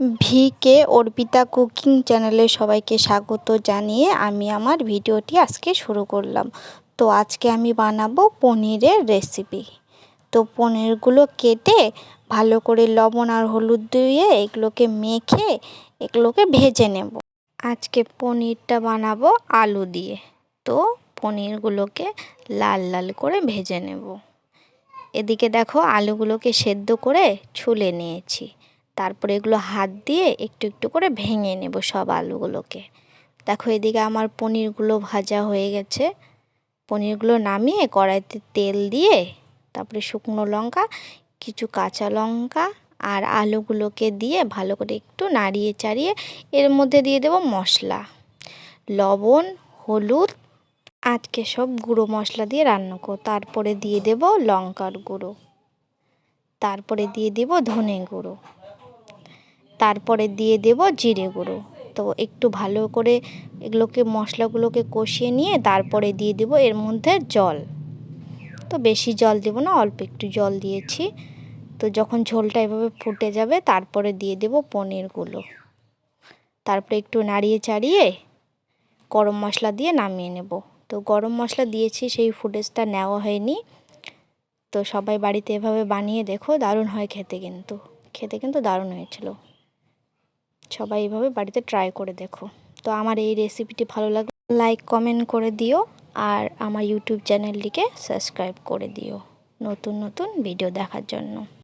V K Arpita cooking চ্যানেলে সবাইকে স্বাগত জানিয়ে আমি আমার ভিডিওটি আজকে শুরু করলাম। তো আজকে আমি বানাবো পনিরের রেসিপি। তো পনিরগুলো কেটে ভালো করে লবণ আর হলুদ দিয়ে এগুলোকে মেখে এগুলোকে ভেজে নেব। আজকে পনিরটা বানাবো আলু দিয়ে। তো পনিরগুলোকে লাল লাল করে ভেজে নেব। এদিকে দেখো আলুগুলোকে সেদ্ধ করে ছুলে নিয়েছি। তারপরে এগুলো হাত দিয়ে একটু একটু করে ভেঙে নেব সব আলুগুলোকে। দেখো এদিকে আমার পনিরগুলো ভাজা হয়ে গেছে। পনিরগুলো নামিয়ে কড়াইতে তেল দিয়ে, তারপরে শুকনো লঙ্কা, কিছু কাঁচা লঙ্কা আর আলুগুলোকে দিয়ে ভালো করে একটু নাড়িয়ে চাড়িয়ে এর মধ্যে দিয়ে দেব মশলা। লবণ, হলুদ আজকে সব গুঁড়ো মশলা দিয়ে রান্না করো তারপরে দিয়ে দেব লঙ্কার গুঁড়ো। তারপরে দিয়ে দেব ধনে গুঁড়ো। তারপরে দিয়ে দেব জিরে গুঁড়ো। তো একটু ভালো করে এগুলোকে, মশলাগুলোকে কষিয়ে নিয়ে তারপরে দিয়ে দেব এর মধ্যে জল। তো বেশি জল দেব না, অল্প একটু জল দিয়েছি। তো যখন ঝোলটা এভাবে ফুটে যাবে, তারপরে দিয়ে দেব পনিরগুলো তারপরে একটু নাড়িয়ে চাড়িয়ে গরম মশলা দিয়ে নামিয়ে নেব। তো গরম মশলা দিয়েছি, সেই ফুটেজটা নেওয়া হয়নি। তো সবাই বাড়িতে এভাবে বানিয়ে দেখো, দারুণ হয় খেতে কিন্তু। খেতে কিন্তু দারুণ হয়েছিল। সবাই এভাবে বাড়িতে ট্রাই করে দেখো। তো আমার এই রেসিপিটি ভালো লাগলে লাইক কমেন্ট করে দিও আর আমার ইউটিউব চ্যানেলটিকে সাবস্ক্রাইব করে দিও। নতুন নতুন ভিডিও দেখার জন্য।